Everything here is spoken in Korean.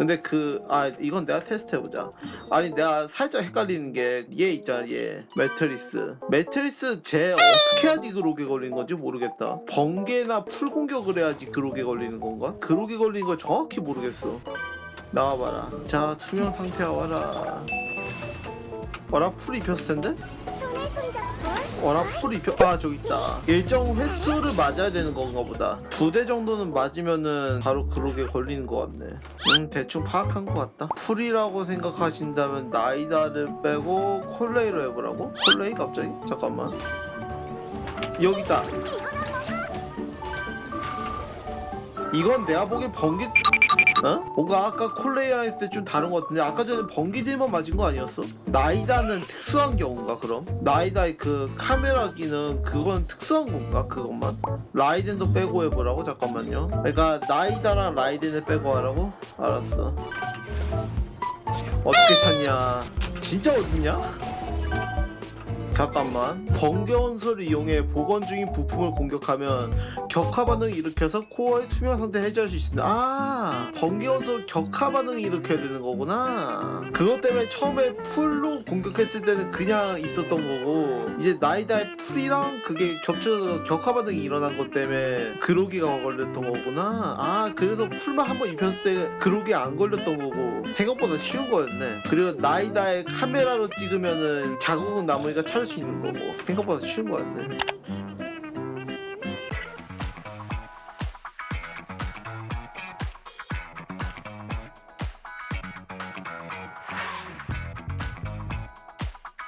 근데 그 아 이건 내가 테스트 해보자. 아니 내가 살짝 헷갈리는 게 얘 있잖아 얘. 매트리스. 매트리스 쟤 어떻게 해야지 그로게 걸리는 건지 모르겠다. 번개나 풀 공격을 해야지 그로게 걸리는 건가? 그로게 걸리는 거 정확히 모르겠어. 나와봐라. 자 투명 상태야 와라. 와라 풀 입혔을 텐데? 손에 손잡고. 와라 풀 입혀 아 저기 있다. 일정 횟수를 맞아야 되는 건가 보다. 두 대 정도는 맞으면은 바로 그로게 걸리는 것 같네. 음 대충 파악한 것 같다. 풀이라고 생각하신다면 나이다를 빼고 콜레이로 해보라고? 콜레이? 갑자기? 잠깐만. 여기 있다. 이건 내가 보기엔 번개 어? 뭔가 아까 콜레이랑 했을 때 좀 다른 것 같은데 아까 전에 번개들만 맞은 거 아니었어? 나이다는 특수한 경우인가 그럼? 나이다의 그 카메라 기능 그건 특수한 건가 그것만? 라이덴도 빼고 해보라고? 잠깐만요 그러니까 나이다랑 라이덴을 빼고 하라고? 알았어 어떻게 찾냐 진짜 어딨냐? 잠깐만 번개 원 소를 이용해 복원 중인 부품을 공격하면 격화 반응을 일으켜서 코어의 투명 상태 해제할 수 있습니다. 아, 번개 원소를 격화 반응을 일으켜야 되는 거구나. 그것 때문에 처음에 풀로 공격했을 때는 그냥 있었던 거고 이제 나이다의 풀이랑 그게 겹쳐서 격화 반응이 일어난 것 때문에 그로기가 걸렸던 거구나. 아, 그래서 풀만 한번 입혔을 때 그로기 안 걸렸던 거고 생각보다 쉬운 거였네. 그리고 나이다의 카메라로 찍으면은 자국은 남으니까 찾을 수 있는 거고 생각보다 쉬운 거 같아.